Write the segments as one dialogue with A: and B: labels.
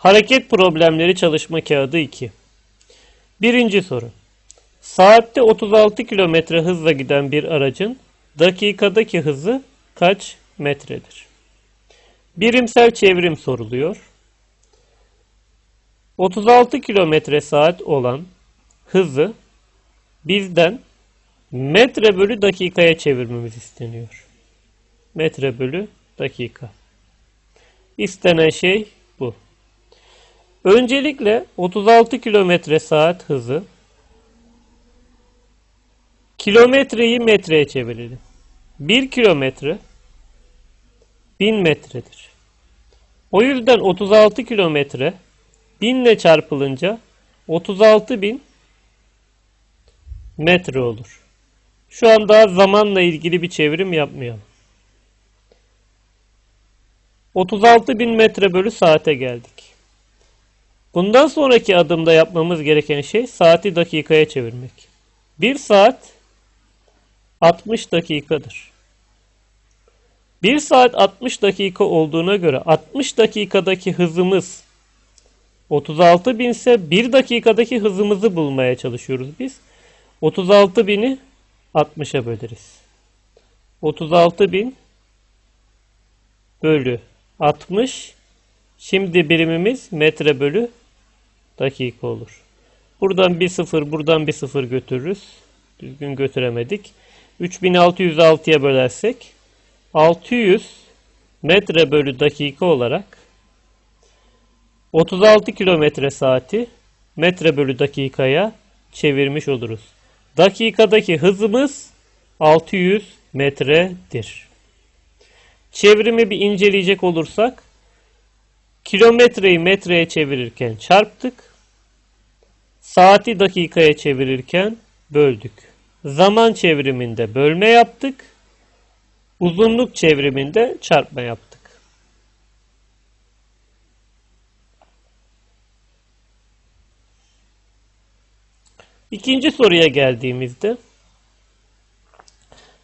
A: Hareket problemleri çalışma kağıdı 2. Birinci soru. Saatte 36 km hızla giden bir aracın dakikadaki hızı kaç metredir? Birimsel çevrim soruluyor. 36 km saat olan hızı bizden metre bölü dakikaya çevirmemiz isteniyor. Metre bölü dakika. İstenen şey. Öncelikle 36 kilometre saat hızı kilometreyi metreye çevirelim. 1 kilometre 1000 metredir. O yüzden 36 kilometre 1000 ile çarpılınca 36 bin metre olur. Şu an daha zamanla ilgili bir çevrim yapmayalım. 36 bin metre bölü saate geldik. Bundan sonraki adımda yapmamız gereken şey saati dakikaya çevirmek. 1 saat 60 dakikadır. 1 saat 60 dakika olduğuna göre 60 dakikadaki hızımız 36 bin ise 1 dakikadaki hızımızı bulmaya çalışıyoruz biz. 36 bini 60'a böleriz. 36 bin bölü 60 şimdi birimimiz metre bölü dakika olur. Buradan bir sıfır buradan bir sıfır götürürüz. Düzgün götüremedik. 3606'ya bölersek 600 metre bölü dakika olarak 36 kilometre saati metre bölü dakikaya çevirmiş oluruz. Dakikadaki hızımız 600 metredir. Çevrimi bir inceleyecek olursak kilometreyi metreye çevirirken çarptık. Saati dakikaya çevirirken böldük. Zaman çevriminde bölme yaptık. Uzunluk çevriminde çarpma yaptık. İkinci soruya geldiğimizde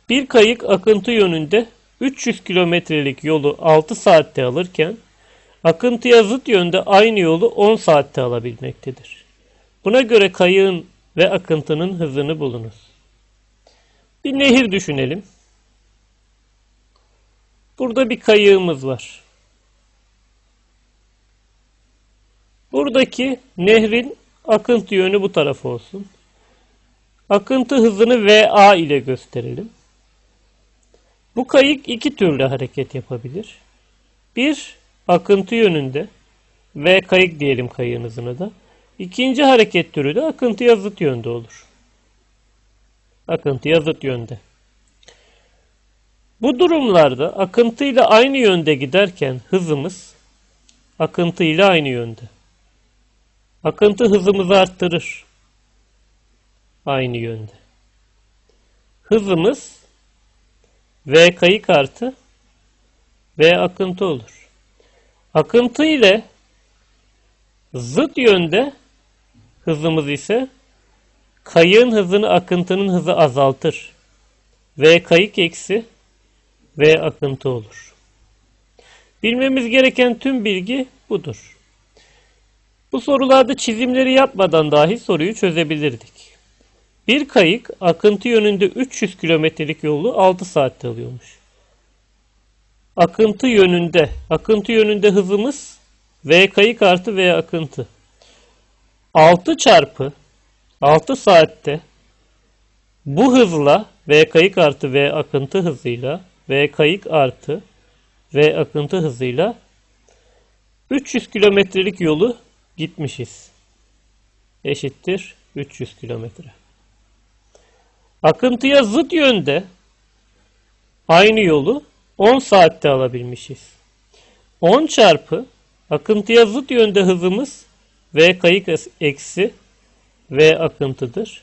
A: bir kayık akıntı yönünde 300 kilometrelik yolu 6 saatte alırken akıntıya zıt yönde aynı yolu 10 saatte alabilmektedir. Buna göre kayığın ve akıntının hızını bulunuz. Bir nehir düşünelim. Burada bir kayığımız var. Buradaki nehrin akıntı yönü bu tarafa olsun. Akıntı hızını VA ile gösterelim. Bu kayık iki türlü hareket yapabilir. Bir, akıntı yönünde ve kayık diyelim kayığın hızına da. İkinci hareket türü de akıntıya zıt yönde olur. Akıntıya zıt yönde. Bu durumlarda akıntıyla aynı yönde giderken hızımız akıntıyla aynı yönde. Akıntı hızımızı arttırır. Aynı yönde. Hızımız V kayık artı V akıntı olur. Akıntı ile zıt yönde hızımız ise kayığın hızını akıntının hızı azaltır. V kayık eksi V akıntı olur. Bilmemiz gereken tüm bilgi budur. Bu sorularda çizimleri yapmadan dahi soruyu çözebilirdik. Bir kayık akıntı yönünde 300 kilometrelik yolu 6 saatte alıyormuş. Akıntı yönünde, akıntı yönünde hızımız V kayık artı V akıntı. 6 çarpı 6 saatte bu hızla V kayık artı V akıntı hızıyla V kayık artı V akıntı hızıyla 300 kilometrelik yolu gitmişiz. Eşittir 300 kilometre. Akıntıya zıt yönde aynı yolu 10 saatte alabilmişiz. 10 çarpı akıntıya zıt yönde hızımız V kayık eksi V akıntıdır.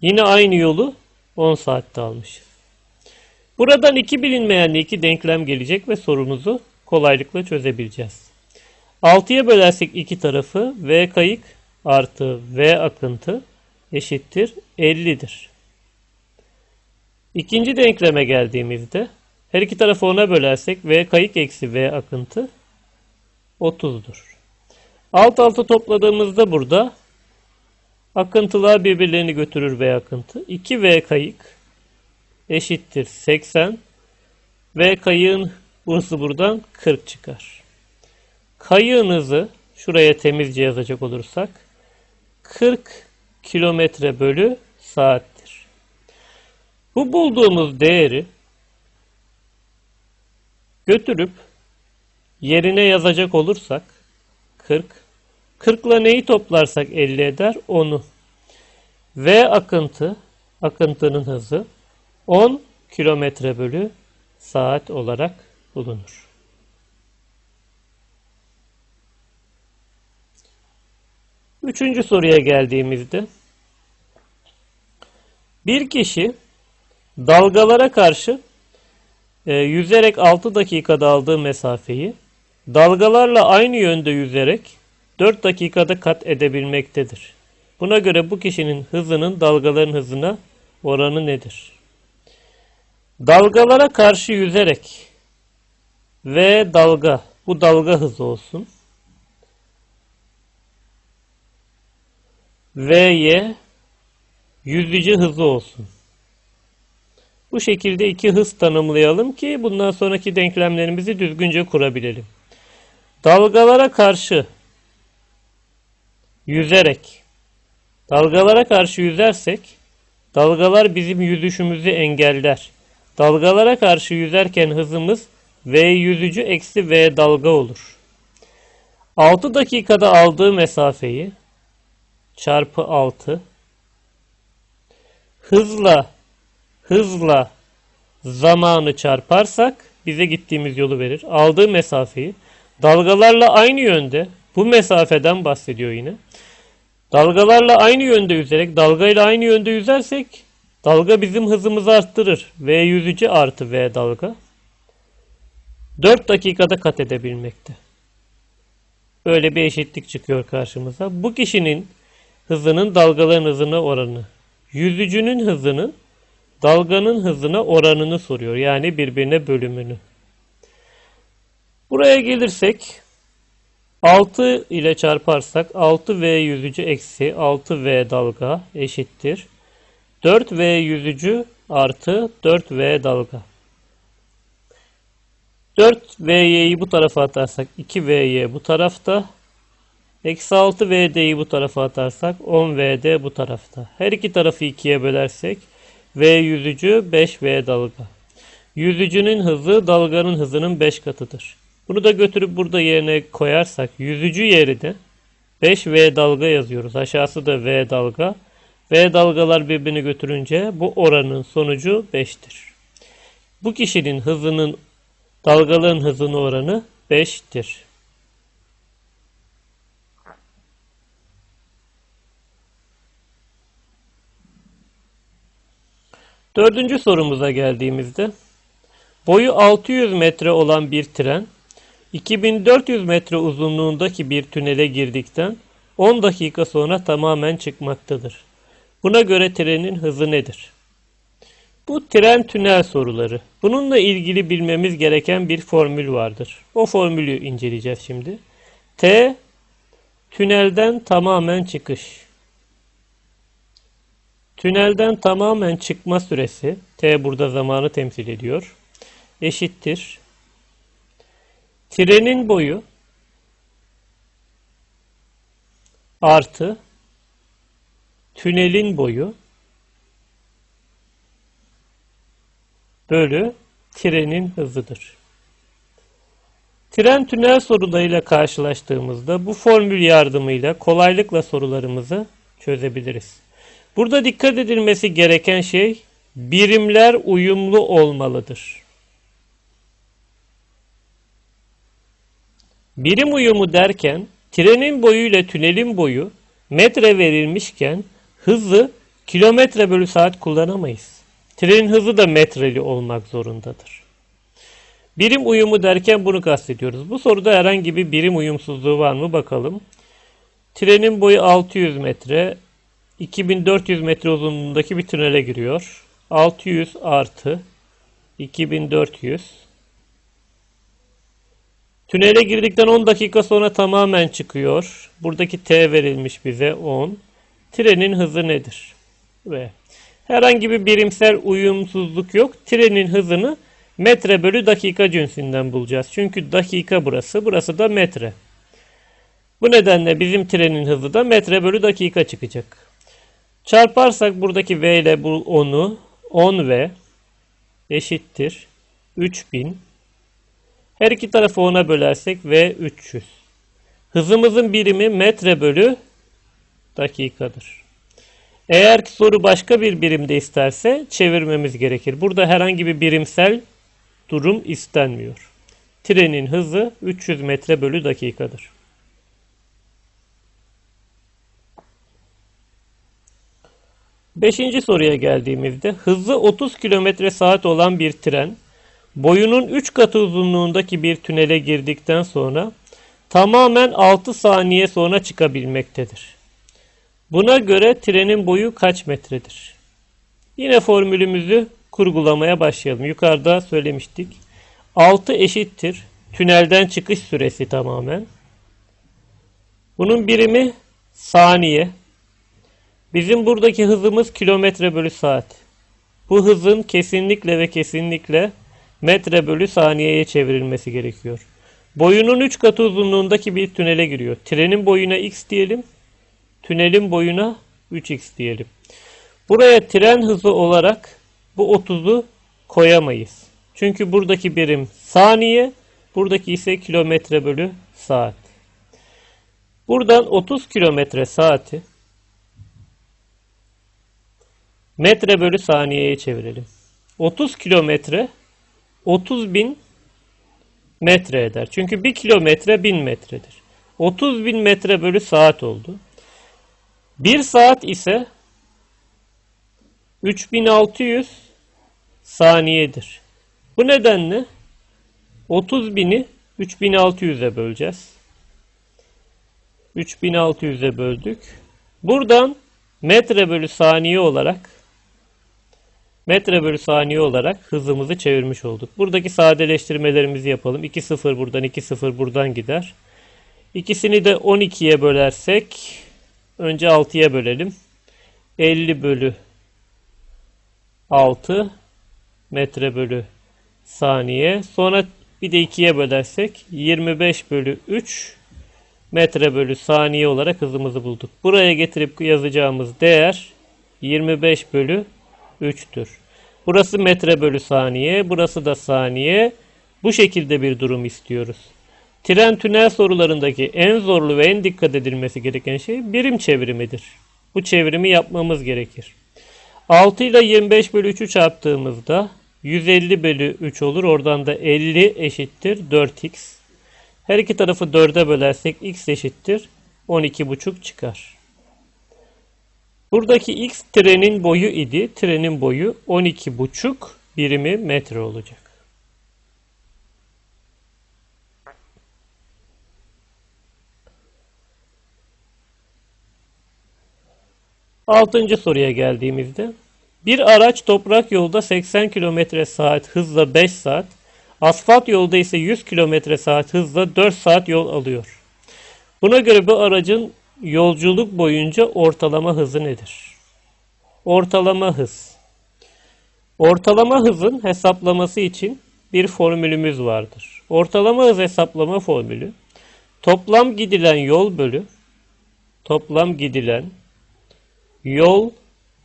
A: Yine aynı yolu 10 saatte almışız. Buradan iki bilinmeyenli iki denklem gelecek ve sorumuzu kolaylıkla çözebileceğiz. 6'ya bölersek iki tarafı V kayık artı V akıntı eşittir 50'dir. İkinci denkleme geldiğimizde her iki tarafı ona bölersek V kayık eksi V akıntı 30'dur. Alt alta topladığımızda burada akıntılar birbirlerini götürür V akıntı. 2V kayık eşittir 80 V kayığın hızı buradan 40 çıkar. Kayığın hızı şuraya temizce yazacak olursak 40 kilometre bölü saattir. Bu bulduğumuz değeri götürüp yerine yazacak olursak 40 40 ile neyi toplarsak 50 eder? 10'u. V akıntı akıntının hızı 10 kilometre bölü saat olarak bulunur. Üçüncü soruya geldiğimizde bir kişi dalgalara karşı e, yüzerek 6 dakikada aldığı mesafeyi dalgalarla aynı yönde yüzerek 4 dakikada kat edebilmektedir. Buna göre bu kişinin hızının dalgaların hızına oranı nedir? Dalgalara karşı yüzerek ve dalga, bu dalga hızı olsun. V'ye yüzücü hızı olsun. Bu şekilde iki hız tanımlayalım ki bundan sonraki denklemlerimizi düzgünce kurabilelim. Dalgalara karşı yüzerek dalgalara karşı yüzersek dalgalar bizim yüzüşümüzü engeller. Dalgalara karşı yüzerken hızımız V yüzücü eksi V dalga olur. 6 dakikada aldığı mesafeyi çarpı 6 hızla hızla zamanı çarparsak bize gittiğimiz yolu verir. Aldığı mesafeyi dalgalarla aynı yönde bu mesafeden bahsediyor yine. Dalgalarla aynı yönde yüzerek dalgayla aynı yönde yüzersek dalga bizim hızımızı arttırır. V yüzücü artı V dalga. 4 dakikada kat edebilmekte. Böyle bir eşitlik çıkıyor karşımıza. Bu kişinin hızının dalgaların hızına oranı. Yüzücünün hızının dalganın hızına oranını soruyor. Yani birbirine bölümünü. Buraya gelirsek 6 ile çarparsak 6V yüzücü eksi 6V dalga eşittir. 4V yüzücü artı 4V dalga. 4VY'yi bu tarafa atarsak 2VY bu tarafta. Eksi 6VD'yi bu tarafa atarsak 10VD bu tarafta. Her iki tarafı ikiye bölersek V yüzücü 5V dalga. Yüzücünün hızı dalganın hızının 5 katıdır. Bunu da götürüp burada yerine koyarsak yüzücü yeri de 5V dalga yazıyoruz. Aşağısı da V dalga. V dalgalar birbirini götürünce bu oranın sonucu 5'tir. Bu kişinin hızının dalgaların hızının oranı 5'tir. Dördüncü sorumuza geldiğimizde boyu 600 metre olan bir tren 2400 metre uzunluğundaki bir tünele girdikten 10 dakika sonra tamamen çıkmaktadır. Buna göre trenin hızı nedir? Bu tren tünel soruları. Bununla ilgili bilmemiz gereken bir formül vardır. O formülü inceleyeceğiz şimdi. T tünelden tamamen çıkış. Tünelden tamamen çıkma süresi, T burada zamanı temsil ediyor, eşittir. Trenin boyu artı tünelin boyu bölü trenin hızıdır. Tren tünel sorularıyla karşılaştığımızda bu formül yardımıyla kolaylıkla sorularımızı çözebiliriz. Burada dikkat edilmesi gereken şey birimler uyumlu olmalıdır. Birim uyumu derken trenin boyu ile tünelin boyu metre verilmişken hızı kilometre bölü saat kullanamayız. Trenin hızı da metreli olmak zorundadır. Birim uyumu derken bunu kastediyoruz. Bu soruda herhangi bir birim uyumsuzluğu var mı bakalım. Trenin boyu 600 metre, 2400 metre uzunluğundaki bir tünele giriyor. 600 artı 2400 Tünele girdikten 10 dakika sonra tamamen çıkıyor. Buradaki T verilmiş bize 10. Trenin hızı nedir? Ve herhangi bir birimsel uyumsuzluk yok. Trenin hızını metre bölü dakika cinsinden bulacağız. Çünkü dakika burası, burası da metre. Bu nedenle bizim trenin hızı da metre bölü dakika çıkacak. Çarparsak buradaki V ile bu 10'u 10V eşittir 3000. Her iki tarafı 10'a bölersek V 300. Hızımızın birimi metre bölü dakikadır. Eğer soru başka bir birimde isterse çevirmemiz gerekir. Burada herhangi bir birimsel durum istenmiyor. Trenin hızı 300 metre bölü dakikadır. Beşinci soruya geldiğimizde hızı 30 km saat olan bir tren boyunun 3 katı uzunluğundaki bir tünele girdikten sonra tamamen 6 saniye sonra çıkabilmektedir. Buna göre trenin boyu kaç metredir? Yine formülümüzü kurgulamaya başlayalım. Yukarıda söylemiştik. 6 eşittir. Tünelden çıkış süresi tamamen. Bunun birimi saniye. Bizim buradaki hızımız kilometre bölü saat. Bu hızın kesinlikle ve kesinlikle metre bölü saniyeye çevrilmesi gerekiyor. Boyunun 3 katı uzunluğundaki bir tünele giriyor. Trenin boyuna x diyelim. Tünelin boyuna 3x diyelim. Buraya tren hızı olarak bu 30'u koyamayız. Çünkü buradaki birim saniye, buradaki ise kilometre bölü saat. Buradan 30 kilometre saati metre bölü saniyeye çevirelim. 30 kilometre 30 bin metre eder. Çünkü 1 kilometre 1000 metredir. 30 bin metre bölü saat oldu. 1 saat ise 3600 saniyedir. Bu nedenle 30 bini 3600'e böleceğiz. 3600'e böldük. Buradan metre bölü saniye olarak metre bölü saniye olarak hızımızı çevirmiş olduk. Buradaki sadeleştirmelerimizi yapalım. 2 0 buradan 2 0 buradan gider. İkisini de 12'ye bölersek önce 6'ya bölelim. 50 bölü 6 metre bölü saniye. Sonra bir de 2'ye bölersek 25 bölü 3 metre bölü saniye olarak hızımızı bulduk. Buraya getirip yazacağımız değer 25 bölü 3'tür. Burası metre bölü saniye, burası da saniye. Bu şekilde bir durum istiyoruz. Tren tünel sorularındaki en zorlu ve en dikkat edilmesi gereken şey birim çevirimidir. Bu çevirimi yapmamız gerekir. 6 ile 25 bölü 3'ü çarptığımızda 150 bölü 3 olur. Oradan da 50 eşittir 4x. Her iki tarafı 4'e bölersek x eşittir 12,5 çıkar. Buradaki x trenin boyu idi. Trenin boyu 12,5 birimi metre olacak. Altıncı soruya geldiğimizde bir araç toprak yolda 80 km saat hızla 5 saat, asfalt yolda ise 100 km saat hızla 4 saat yol alıyor. Buna göre bu aracın yolculuk boyunca ortalama hızı nedir? Ortalama hız. Ortalama hızın hesaplaması için bir formülümüz vardır. Ortalama hız hesaplama formülü toplam gidilen yol bölü toplam gidilen yol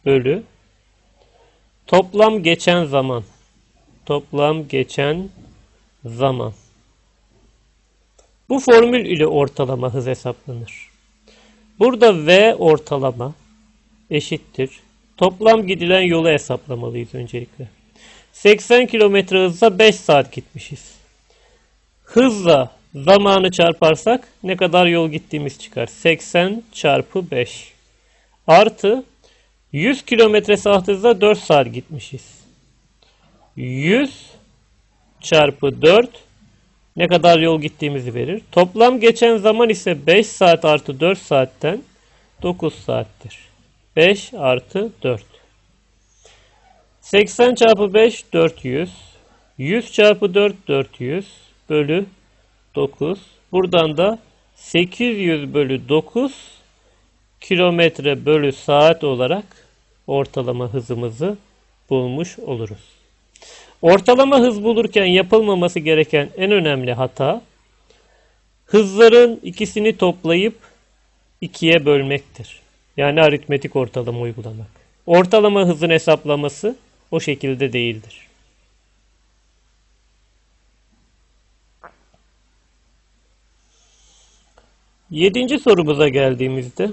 A: bölü toplam geçen zaman toplam geçen zaman bu formül ile ortalama hız hesaplanır. Burada V ortalama eşittir. Toplam gidilen yolu hesaplamalıyız öncelikle. 80 km hızla 5 saat gitmişiz. Hızla zamanı çarparsak ne kadar yol gittiğimiz çıkar. 80 çarpı 5 artı 100 km saat hızla 4 saat gitmişiz. 100 çarpı 4 ne kadar yol gittiğimizi verir. Toplam geçen zaman ise 5 saat artı 4 saatten 9 saattir. 5 artı 4. 80 çarpı 5 400. 100 çarpı 4 400 bölü 9. Buradan da 800 bölü 9 kilometre bölü saat olarak ortalama hızımızı bulmuş oluruz. Ortalama hız bulurken yapılmaması gereken en önemli hata hızların ikisini toplayıp ikiye bölmektir. Yani aritmetik ortalama uygulamak. Ortalama hızın hesaplaması o şekilde değildir. Yedinci sorumuza geldiğimizde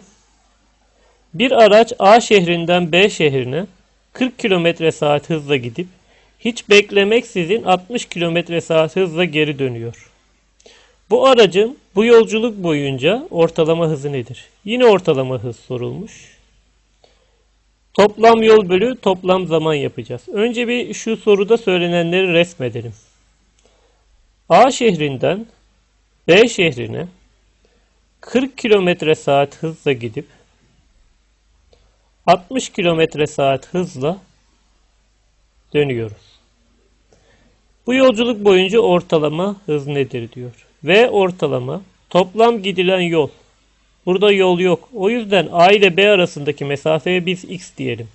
A: bir araç A şehrinden B şehrine 40 km saat hızla gidip hiç beklemeksizin 60 km saat hızla geri dönüyor. Bu aracın bu yolculuk boyunca ortalama hızı nedir? Yine ortalama hız sorulmuş. Toplam yol bölü toplam zaman yapacağız. Önce bir şu soruda söylenenleri resmedelim. A şehrinden B şehrine 40 km saat hızla gidip 60 km saat hızla dönüyoruz. Bu yolculuk boyunca ortalama hız nedir diyor. Ve ortalama toplam gidilen yol. Burada yol yok. O yüzden A ile B arasındaki mesafeye biz x diyelim.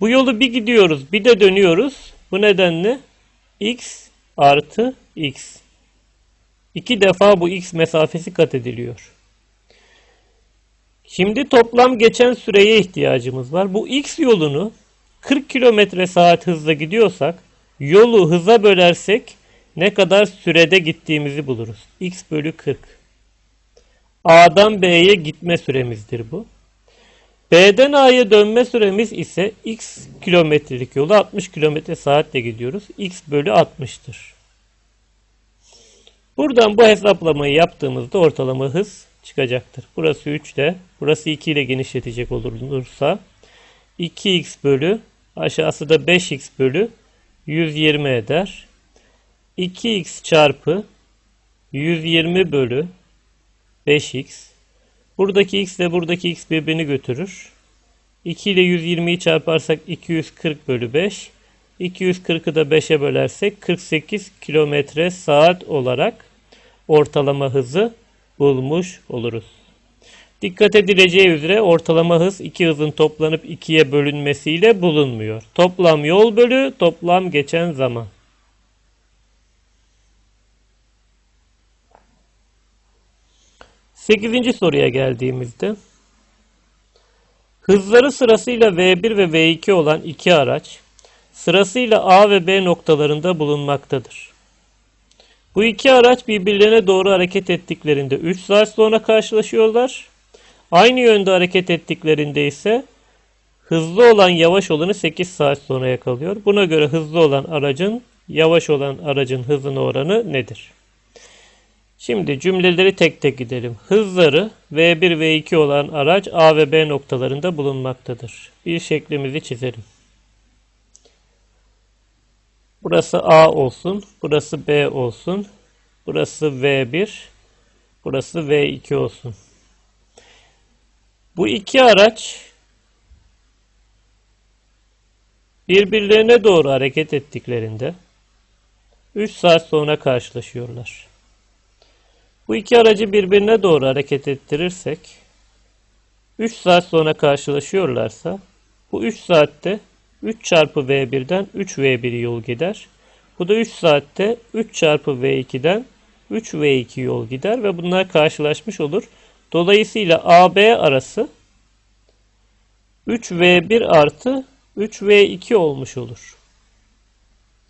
A: Bu yolu bir gidiyoruz bir de dönüyoruz. Bu nedenle x artı x. İki defa bu x mesafesi kat ediliyor. Şimdi toplam geçen süreye ihtiyacımız var. Bu x yolunu 40 km saat hızla gidiyorsak yolu hıza bölersek ne kadar sürede gittiğimizi buluruz. x bölü 40. A'dan B'ye gitme süremizdir bu. B'den A'ya dönme süremiz ise x kilometrelik yolu 60 kilometre saatle gidiyoruz. x bölü 60'tır. Buradan bu hesaplamayı yaptığımızda ortalama hız çıkacaktır. Burası 3 ile, burası 2 ile genişletecek olursa 2x bölü aşağısı da 5x bölü 120 eder. 2x çarpı 120 bölü 5x. Buradaki x ile buradaki x birbirini götürür. 2 ile 120'yi çarparsak 240 bölü 5. 240'ı da 5'e bölersek 48 kilometre saat olarak ortalama hızı bulmuş oluruz. Dikkat edileceği üzere ortalama hız iki hızın toplanıp ikiye bölünmesiyle bulunmuyor. Toplam yol bölü toplam geçen zaman. Sekizinci soruya geldiğimizde hızları sırasıyla V1 ve V2 olan iki araç sırasıyla A ve B noktalarında bulunmaktadır. Bu iki araç birbirlerine doğru hareket ettiklerinde 3 saat sonra karşılaşıyorlar. Aynı yönde hareket ettiklerinde ise hızlı olan yavaş olanı 8 saat sonra yakalıyor. Buna göre hızlı olan aracın yavaş olan aracın hızına oranı nedir? Şimdi cümleleri tek tek gidelim. Hızları V1 V2 olan araç A ve B noktalarında bulunmaktadır. Bir şeklimizi çizelim. Burası A olsun. Burası B olsun. Burası V1. Burası V2 olsun. Bu iki araç birbirlerine doğru hareket ettiklerinde 3 saat sonra karşılaşıyorlar. Bu iki aracı birbirine doğru hareket ettirirsek 3 saat sonra karşılaşıyorlarsa bu 3 saatte 3 çarpı V1'den 3 V1 yol gider. Bu da 3 saatte 3 çarpı V2'den 3 V2 yol gider ve bunlar karşılaşmış olur. Dolayısıyla AB arası 3V1 artı 3V2 olmuş olur.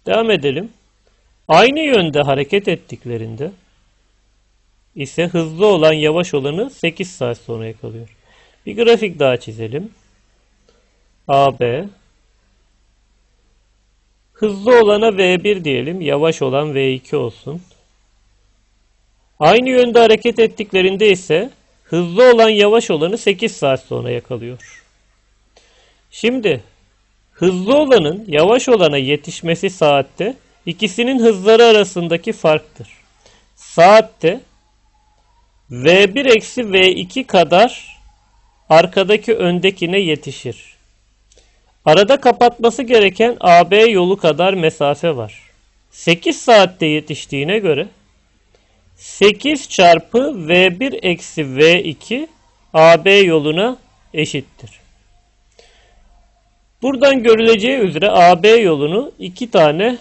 A: Devam edelim. Aynı yönde hareket ettiklerinde ise hızlı olan yavaş olanı 8 saat sonra yakalıyor. Bir grafik daha çizelim. AB Hızlı olana V1 diyelim. Yavaş olan V2 olsun. Aynı yönde hareket ettiklerinde ise hızlı olan yavaş olanı 8 saat sonra yakalıyor. Şimdi hızlı olanın yavaş olana yetişmesi saatte ikisinin hızları arasındaki farktır. Saatte V1 eksi V2 kadar arkadaki öndekine yetişir. Arada kapatması gereken AB yolu kadar mesafe var. 8 saatte yetiştiğine göre 8 çarpı V1 eksi V2 AB yoluna eşittir. Buradan görüleceği üzere AB yolunu iki tane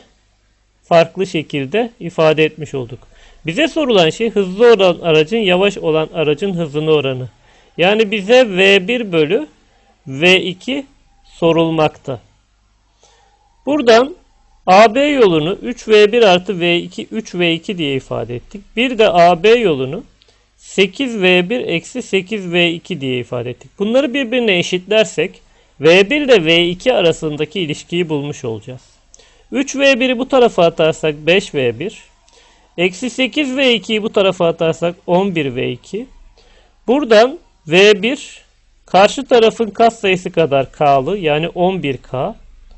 A: farklı şekilde ifade etmiş olduk. Bize sorulan şey hızlı olan aracın yavaş olan aracın hızını oranı. Yani bize V1 bölü V2 sorulmakta. Buradan AB yolunu 3V1 artı V2 3V2 diye ifade ettik. Bir de AB yolunu 8V1 eksi 8V2 diye ifade ettik. Bunları birbirine eşitlersek V1 ile V2 arasındaki ilişkiyi bulmuş olacağız. 3V1'i bu tarafa atarsak 5V1. Eksi 8V2'yi bu tarafa atarsak 11V2. Buradan V1 karşı tarafın kat sayısı kadar K'lı yani 11K.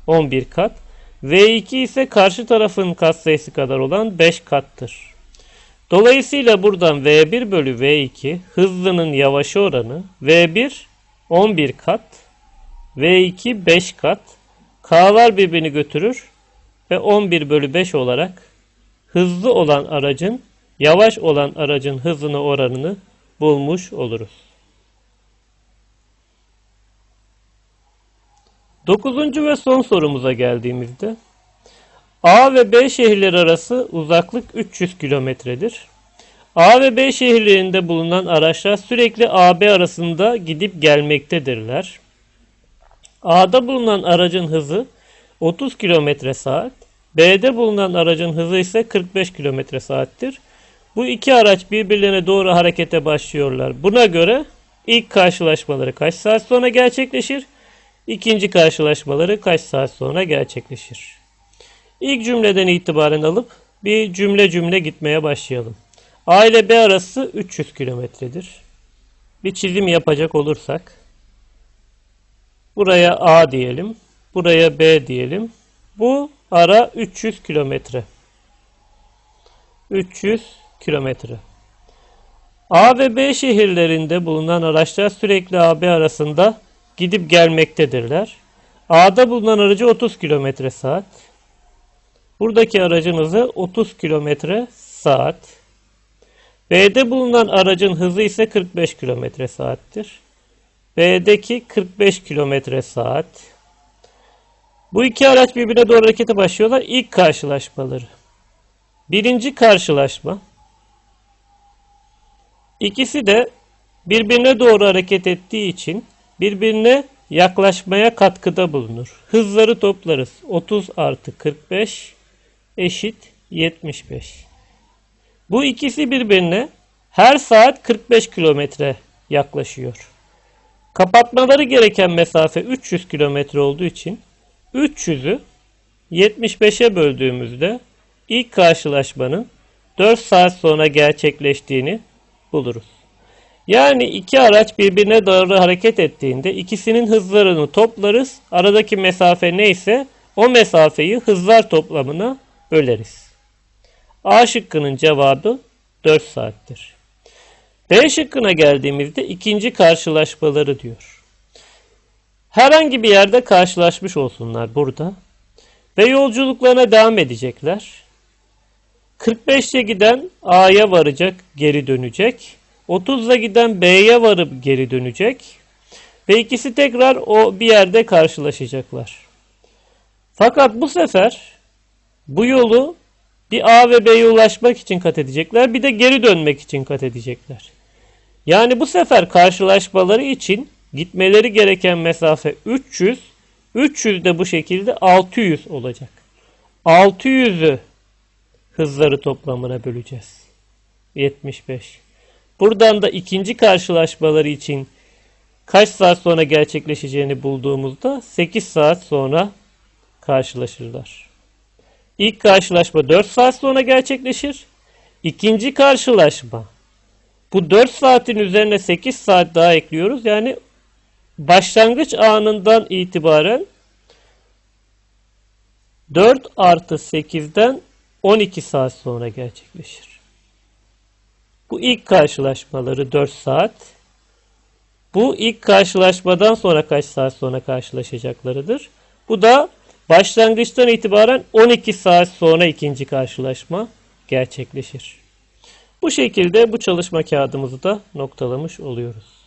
A: 11 kat. V2 ise karşı tarafın katsayısı kadar olan 5 kattır. Dolayısıyla buradan V1 bölü V2 hızlının yavaşı oranı V1 11 kat, V2 5 kat, K'lar birbirini götürür ve 11 bölü 5 olarak hızlı olan aracın yavaş olan aracın hızını oranını bulmuş oluruz. Dokuzuncu ve son sorumuza geldiğimizde A ve B şehirleri arası uzaklık 300 kilometredir. A ve B şehirlerinde bulunan araçlar sürekli AB arasında gidip gelmektedirler. A'da bulunan aracın hızı 30 km saat, B'de bulunan aracın hızı ise 45 km saattir. Bu iki araç birbirlerine doğru harekete başlıyorlar. Buna göre ilk karşılaşmaları kaç saat sonra gerçekleşir? İkinci karşılaşmaları kaç saat sonra gerçekleşir? İlk cümleden itibaren alıp bir cümle cümle gitmeye başlayalım. A ile B arası 300 kilometredir. Bir çizim yapacak olursak buraya A diyelim, buraya B diyelim. Bu ara 300 kilometre. 300 kilometre. A ve B şehirlerinde bulunan araçlar sürekli AB arasında gidip gelmektedirler. A'da bulunan aracı 30 km saat. Buradaki aracın hızı 30 km saat. B'de bulunan aracın hızı ise 45 km saattir. B'deki 45 km saat. Bu iki araç birbirine doğru harekete başlıyorlar. İlk karşılaşmaları. Birinci karşılaşma. İkisi de birbirine doğru hareket ettiği için birbirine yaklaşmaya katkıda bulunur. Hızları toplarız. 30 artı 45 eşit 75. Bu ikisi birbirine her saat 45 kilometre yaklaşıyor. Kapatmaları gereken mesafe 300 kilometre olduğu için 300'ü 75'e böldüğümüzde ilk karşılaşmanın 4 saat sonra gerçekleştiğini buluruz. Yani iki araç birbirine doğru hareket ettiğinde ikisinin hızlarını toplarız. Aradaki mesafe neyse o mesafeyi hızlar toplamına böleriz. A şıkkının cevabı 4 saattir. B şıkkına geldiğimizde ikinci karşılaşmaları diyor. Herhangi bir yerde karşılaşmış olsunlar burada ve yolculuklarına devam edecekler. 45'te giden A'ya varacak, geri dönecek. 30'la giden B'ye varıp geri dönecek. Ve ikisi tekrar o bir yerde karşılaşacaklar. Fakat bu sefer bu yolu bir A ve B'ye ulaşmak için kat edecekler. Bir de geri dönmek için kat edecekler. Yani bu sefer karşılaşmaları için gitmeleri gereken mesafe 300. 300 de bu şekilde 600 olacak. 600'ü hızları toplamına böleceğiz. 75. Buradan da ikinci karşılaşmaları için kaç saat sonra gerçekleşeceğini bulduğumuzda 8 saat sonra karşılaşırlar. İlk karşılaşma 4 saat sonra gerçekleşir. İkinci karşılaşma bu 4 saatin üzerine 8 saat daha ekliyoruz. Yani başlangıç anından itibaren 4 artı 8'den 12 saat sonra gerçekleşir. Bu ilk karşılaşmaları 4 saat. Bu ilk karşılaşmadan sonra kaç saat sonra karşılaşacaklarıdır. Bu da başlangıçtan itibaren 12 saat sonra ikinci karşılaşma gerçekleşir. Bu şekilde bu çalışma kağıdımızı da noktalamış oluyoruz.